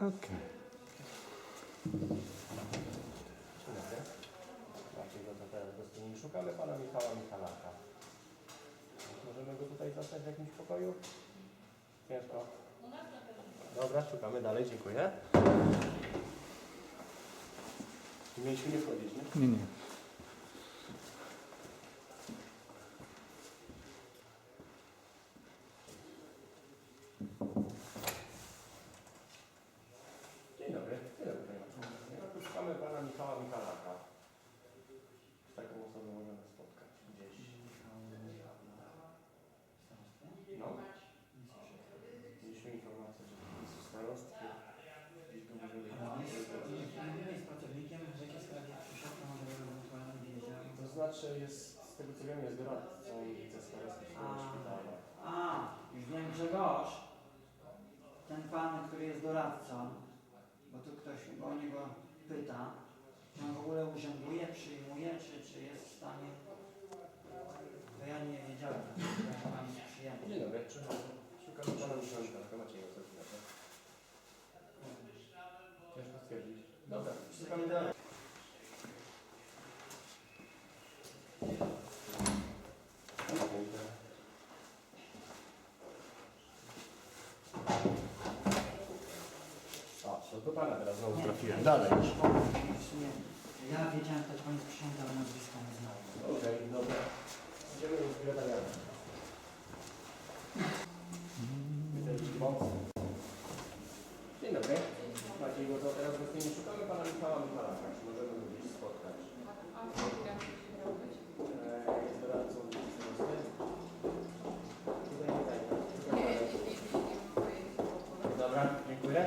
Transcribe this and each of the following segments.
Okej. Dzień dobry. Maciej go to teraz gostynin. Szukamy pana Michała Michalaka. Możemy go tutaj zastać w jakimś pokoju? Ciężko. Dobra, szukamy dalej, dziękuję. Mieliśmy nie wchodzić, nie? Nie, nie. Dzień dobry. Dzień dobry, panie Marcin. Ja tu szukamy pana Michała Michalaka. Z taką osobą możemy spotkać gdzieś. No. Mieliśmy informację, że to jest starostwo. Gdzieś go możemy Nie jest pracownikiem, w jakiej sprawie przyszedł, to może bym ewentualnie wiedział. To znaczy jest, z tego co wiem, jest doradcą w A. szpitala. A, już wiem Grzegorz. Ten pan, który jest doradcą, bo tu ktoś o niego pyta, czy on w ogóle urzęduje, przyjmuje, czy, czy jest w stanie... To ja nie wiedziałem, że pan jest przyjemny. Dzień dobry, przepraszam. Szukamy pana Michała Michalaka. Macie jego certyfikat. Ciężko stwierdzić. Dobra, szukamy dalej. O, to do pana teraz znowu trafiłem. Dalej. Sumie ja wiedziałem, że pan ale nazwiska nie znałem. Okej, dobra. Idziemy do sekretariatu. Witaj, moc. Dzień dobry. Maciej go to teraz gościnnie szukamy pana Michała Michalaka. Czy możemy go gdzieś spotkać? A ile musi robić? Eee, Jest doradcą wiceministra. Tutaj nie zajmę. Nie, nie, nie, nie, nie, nie mam pojęcia w ogóle. Dobra, dziękuję.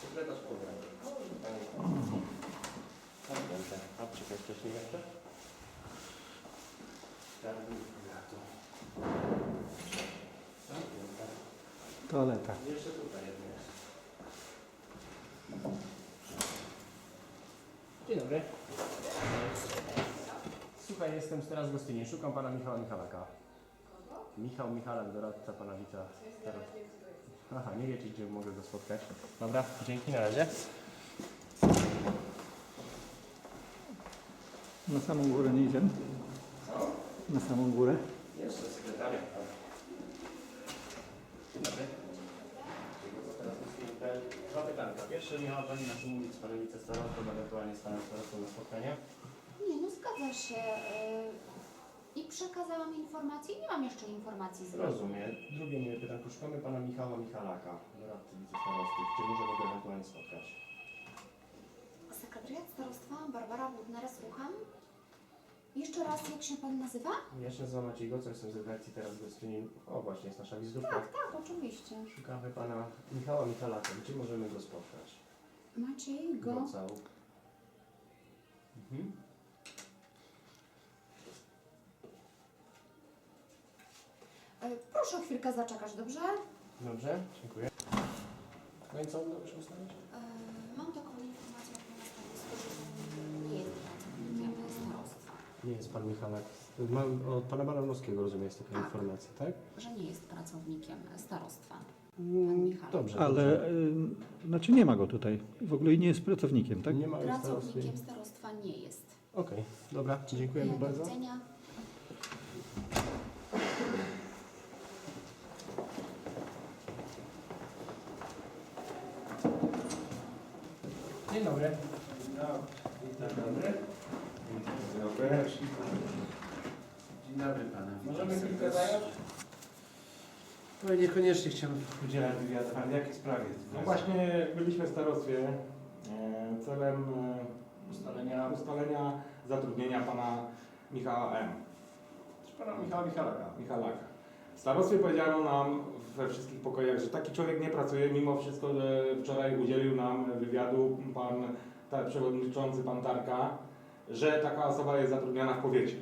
Sekretarz powie. Zamknięte. A czekaj, wcześniej jeszcze? Toaleta. Jeszcze tutaj jedno jest. Dzień dobry. Słuchaj, jestem teraz w gostynie. Szukam pana Michała Michalaka. Michał Michalak, doradca pana wica. Aha, nie wiecie, gdzie mogę go spotkać. Dobra, dzięki, na razie. Na samą górę nie idziemy? Co? Na samą górę? Jeszcze sekretariat. Dzień dobry. Dwa pytanka. Pierwsze, miała Pani na czym mówić z Panem Wicestarostą, ewentualnie z Panem Starostą na spotkanie? Nie, no zgadza się. y, I przekazałam informacje. Nie mam jeszcze informacji z Rozumiem. Drugie moje pytanko. Szukamy Pana Michała Michalaka, doradcy wicestarosty. Gdzie możemy go ewentualnie spotkać? Sekretariat Starostwa Barbara Budner, słucham. Jeszcze raz, jak się Pan nazywa? Ja się nazywam Maciej Goco, jestem z redakcji teraz gostyni. O, właśnie jest nasza wizytówka. Tak, tak, oczywiście. Szukamy Pana Michała Michalaka. Gdzie możemy go spotkać? Maciej Go. Gocał. Mhm. Y, Proszę o chwilkę zaczekać, dobrze? Dobrze, dziękuję. No i co udało się ustalić? Y, Mam taką informację od Pana Starosty, że nie jest pracownikiem starostwa. Nie jest Pan Michalak. Mam od Pana Baranowskiego rozumiem, jest taka Tak. informacja, tak? Że nie jest pracownikiem starostwa. Mm, Michalak. Dobrze. Ale, y, znaczy nie ma go tutaj. W ogóle nie jest pracownikiem, tak? Nie ma już. Pracownikiem starostwa nie jest. Okej, dobra, dziękujemy Do bardzo. widzenia. Dzień dobry. Dzień dobry. Dzień dobry. Dzień dobry pana. Zająć? No niekoniecznie chciałbym udzielać wywiadu. Pan w jakiej sprawie? No właśnie byliśmy w starostwie e, celem e, ustalenia, ustalenia zatrudnienia pana Michała M. Czy Pana Michała Michalaka? Michalaka. W starostwie powiedziano nam we wszystkich pokojach, że taki człowiek nie pracuje, mimo wszystko, że wczoraj udzielił nam wywiadu pan ta, przewodniczący, pan Tarka, że taka osoba jest zatrudniana w powiecie.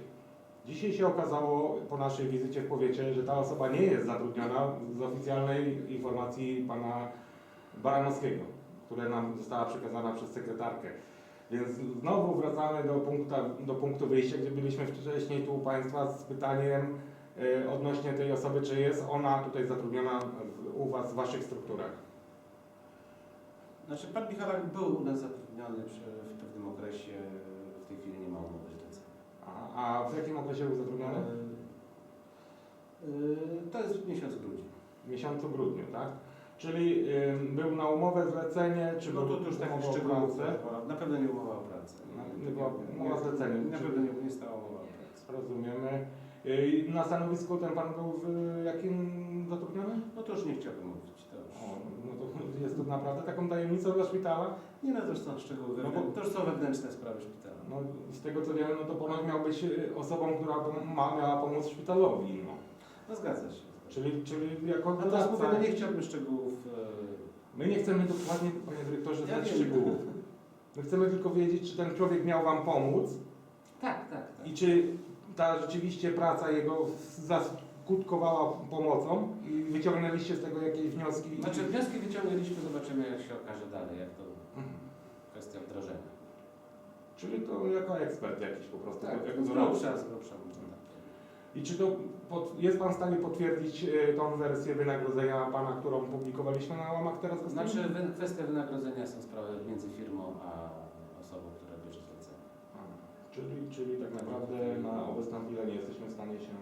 Dzisiaj się okazało po naszej wizycie w powiecie, że ta osoba nie jest zatrudniona z oficjalnej informacji pana Baranowskiego, która nam została przekazana przez sekretarkę. Więc znowu wracamy do punktu, do punktu wyjścia, gdzie byliśmy wcześniej tu u Państwa z pytaniem, y, odnośnie tej osoby, czy jest ona tutaj zatrudniona u Was w Waszych strukturach? Znaczy pan Michalak był u nas zatrudniony w pewnym okresie, w tej chwili nie ma umowy zlecenia. A, w jakim okresie był zatrudniony? Yy, To jest miesiąc grudnia. W miesiącu grudniu, tak? Czyli y, był na umowę zlecenie, czy No był to już umowa o szczegółów, pracę? na pewno nie umowa o pracę. No, nie była umowa zlecenia. Na pewno nie, nie stała umowa o pracę. Rozumiemy. Y, Na stanowisku ten pan był w jakim zatrudniony? No to już nie chciałbym mówić. No to jest to naprawdę taką tajemnicą dla szpitala? Nie no, to już są szczegóły, No bo- to już są wewnętrzne sprawy szpitala. No, z tego co wiemy, no to ponoć miał być y, osobą, która ma, miała pomóc szpitalowi. No. No zgadza się. Czyli, czyli jako Natomiast doradca. mówię, no nie chciałbym szczegółów. e, My nie chcemy dokładnie, panie dyrektorze, znać wiem. szczegółów. My chcemy tylko wiedzieć, czy ten człowiek miał wam pomóc Tak, tak, tak. i czy ta rzeczywiście praca jego zaskutkowała pomocą i wyciągnęliście z tego jakieś wnioski? Znaczy wnioski wyciągnęliśmy, zobaczymy jak się okaże dalej, jak to Mhm. kwestia wdrożenia. Czyli to jako ekspert jakiś po prostu. Tak, jako z grubsza, z grubsza. tak. I czy to pod, jest Pan w stanie potwierdzić e, tą wersję wynagrodzenia Pana, którą publikowaliśmy na łamach teraz To znaczy wy- kwestia wynagrodzenia są sprawy między firmą a osobą, która bierze zlecenie. Czyli, czyli tak naprawdę na obecną chwilę nie jesteśmy w stanie się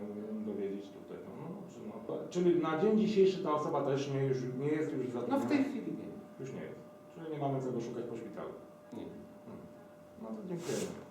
dowiedzieć tutaj. No, no, dobrze, no, to, czyli na dzień dzisiejszy ta osoba też nie, już, nie jest już No zatrudniona? w tej chwili nie. Już nie jest. Czyli nie mamy czego szukać po szpitalu. nie. No to dziękujemy.